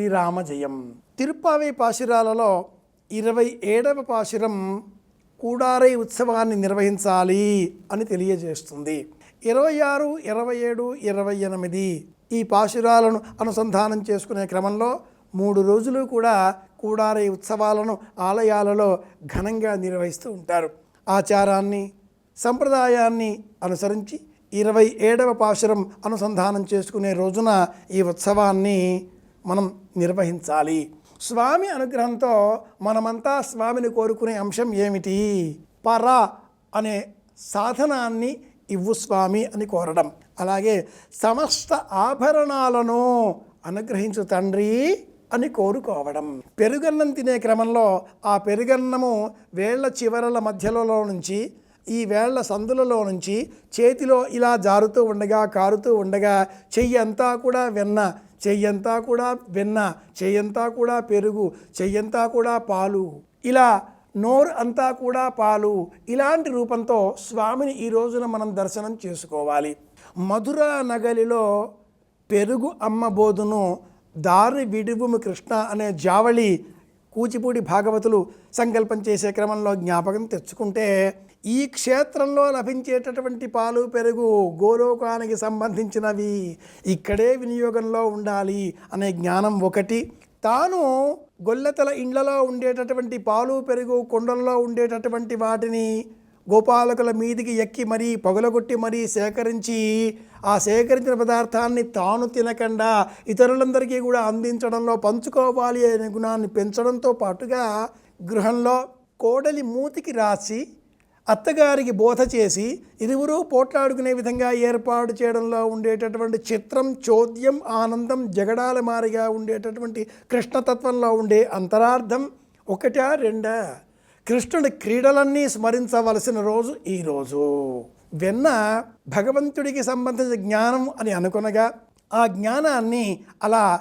శ్రీరామ జయం. తిరుప్పావై పాశురాలలో ఇరవై ఏడవ పాశురం కూడారై ఉత్సవాన్ని నిర్వహించాలి అని తెలియజేస్తుంది. ఇరవై ఆరు ఇరవై ఏడు ఇరవై ఎనిమిది ఈ పాశురాలను అనుసంధానం చేసుకునే క్రమంలో మూడు రోజులు కూడా కూడారై ఉత్సవాలను ఆలయాలలో ఘనంగా నిర్వహిస్తూ ఉంటారు. ఆచారాన్ని సంప్రదాయాన్ని అనుసరించి ఇరవై ఏడవ పాశురం అనుసంధానం చేసుకునే రోజున ఈ ఉత్సవాన్ని మనం నిర్వహించాలి. స్వామి అనుగ్రహంతో మనమంతా స్వామిని కోరుకునే అంశం ఏమిటి? పర అనే సాధనాన్ని ఇవ్వు స్వామి అని కోరడం. అలాగే సమస్త ఆభరణాలను అనుగ్రహించు తండ్రి అని కోరుకోవడం. పెరుగన్నం తినే క్రమంలో ఆ పెరుగన్నము వేళ్ళ చివరల మధ్యలో నుంచి ఈ వేళ్ళ సందులలో నుంచి చేతిలో ఇలా జారుతూ ఉండగా కారుతూ ఉండగా చెయ్యి అంతా కూడా వెన్న చెయ్యంతా కూడా వెన్న చెయ్యంతా కూడా పెరుగు చెయ్యంతా కూడా పాలు. ఇలా నోరు అంతా కూడా పాలు. ఇలాంటి రూపంతో స్వామిని ఈ రోజున మనం దర్శనం చేసుకోవాలి. మధుర నగలిలో పెరుగు అమ్మబోధును దారి విడువుము కృష్ణ అనే జావళి కూచిపూడి భాగవతులు సంకల్పం చేసే క్రమంలో జ్ఞాపకం తెచ్చుకుంటే ఈ క్షేత్రంలో లభించేటటువంటి పాలు పెరుగు గోలోకానికి సంబంధించినవి ఇక్కడే వినియోగంలో ఉండాలి అనే జ్ఞానం ఒకటి. తాను గొల్లెతల ఇండ్లలో ఉండేటటువంటి పాలు పెరుగు కొండల్లో ఉండేటటువంటి వాటిని గోపాలకుల మీదికి ఎక్కి మరీ పొగలగొట్టి మరీ సేకరించి ఆ సేకరించిన పదార్థాన్ని తాను తినకుండా ఇతరులందరికీ కూడా అందించడంలో పంచుకోవాలి అనే గుణాన్ని పెంచడంతో పాటుగా గృహంలో కోడలి మూతికి రాసి అత్తగారికి బోధ చేసి ఇరువురు పోట్లాడుకునే విధంగా ఏర్పాటు చేయడంలో ఉండేటటువంటి చిత్రం చోద్యం ఆనందం జగడాల మారిగా ఉండేటటువంటి కృష్ణతత్వంలో ఉండే అంతరార్థం ఒకటా రెండా? కృష్ణుడి క్రీడలన్నీ స్మరించవలసిన రోజు ఈ రోజు. వెన్న భగవంతుడికి సంబంధించిన జ్ఞానం అని అనుకునగా ఆ జ్ఞానాన్ని అలా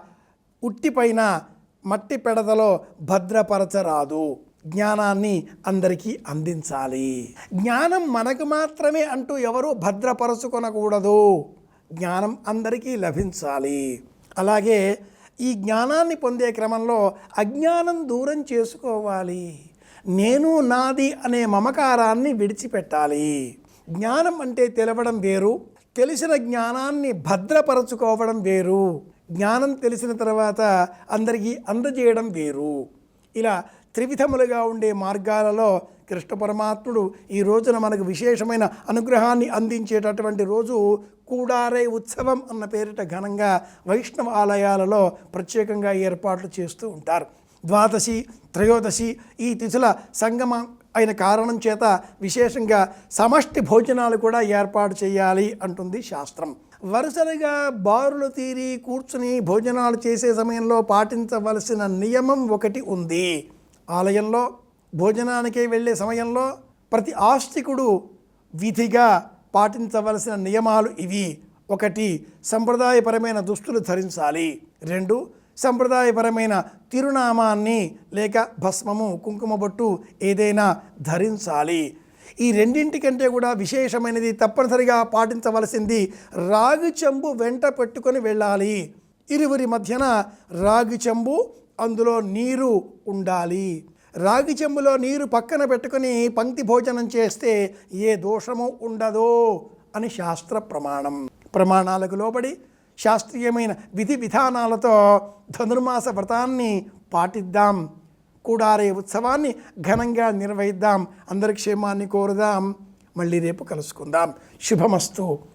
ఉట్టిపైన మట్టి పెడతలో భద్రపరచరాదు. జ్ఞానాన్ని అందరికీ అందించాలి. జ్ఞానం మనకు మాత్రమే అంటూ ఎవరూ భద్రపరచుకొనకూడదు. జ్ఞానం అందరికీ లభించాలి. అలాగే ఈ జ్ఞానాన్ని పొందే క్రమంలో అజ్ఞానం దూరం చేసుకోవాలి. నేను నాది అనే మమకారాన్ని విడిచిపెట్టాలి. జ్ఞానం అంటే తెలవడం వేరు. తెలిసిన జ్ఞానాన్ని భద్రపరచుకోవడం వేరు. జ్ఞానం తెలిసిన తర్వాత అందరికీ అందజేయడం వేరు. ఇలా త్రివిధములుగా ఉండే మార్గాలలో కృష్ణ పరమాత్ముడు ఈ రోజున మనకు విశేషమైన అనుగ్రహాన్ని అందించేటటువంటి రోజు కూడారే ఉత్సవం అన్న పేరిట ఘనంగా వైష్ణవ ఆలయాలలో ప్రత్యేకంగా ఏర్పాట్లు చేస్తూ ఉంటారు. ద్వాదశి త్రయోదశి ఈ తిథుల సంగమ అయిన కారణం చేత విశేషంగా సమష్టి భోజనాలు కూడా ఏర్పాటు చేయాలి అంటుంది శాస్త్రం. వరుసలుగా బారులు తీరి కూర్చుని భోజనాలు చేసే సమయంలో పాటించవలసిన నియమం ఒకటి ఉంది. ఆలయంలో భోజనానికి వెళ్ళే సమయంలో ప్రతి ఆస్తికుడు విధిగా పాటించవలసిన నియమాలు ఇవి. ఒకటి సంప్రదాయపరమైన దుస్తులు ధరించాలి. రెండు సంప్రదాయపరమైన తిరునామాన్ని లేక భస్మము కుంకుమ బొట్టు ఏదైనా ధరించాలి. ఈ రెండింటికంటే కూడా విశేషమైనది తప్పనిసరిగా పాటించవలసింది రాగి చెంబు వెంట పెట్టుకొని వెళ్ళాలి. ఇరువురి మధ్యన రాగి చెంబు అందులో నీరు ఉండాలి. రాగి చెంబులో నీరు పక్కన పెట్టుకొని పంక్తి భోజనం చేస్తే ఏ దోషము ఉండదు అని శాస్త్ర ప్రమాణం. ప్రమాణాలకు లోబడి శాస్త్రీయమైన విధి విధానాలతో ధనుర్మాస వ్రతాన్ని పాటిద్దాం. కూడారే ఉత్సవాన్ని ఘనంగా నిర్వహిద్దాం. అందరి క్షేమాన్ని కోరుదాం. మళ్ళీ రేపు కలుసుకుందాం. శుభమస్తు.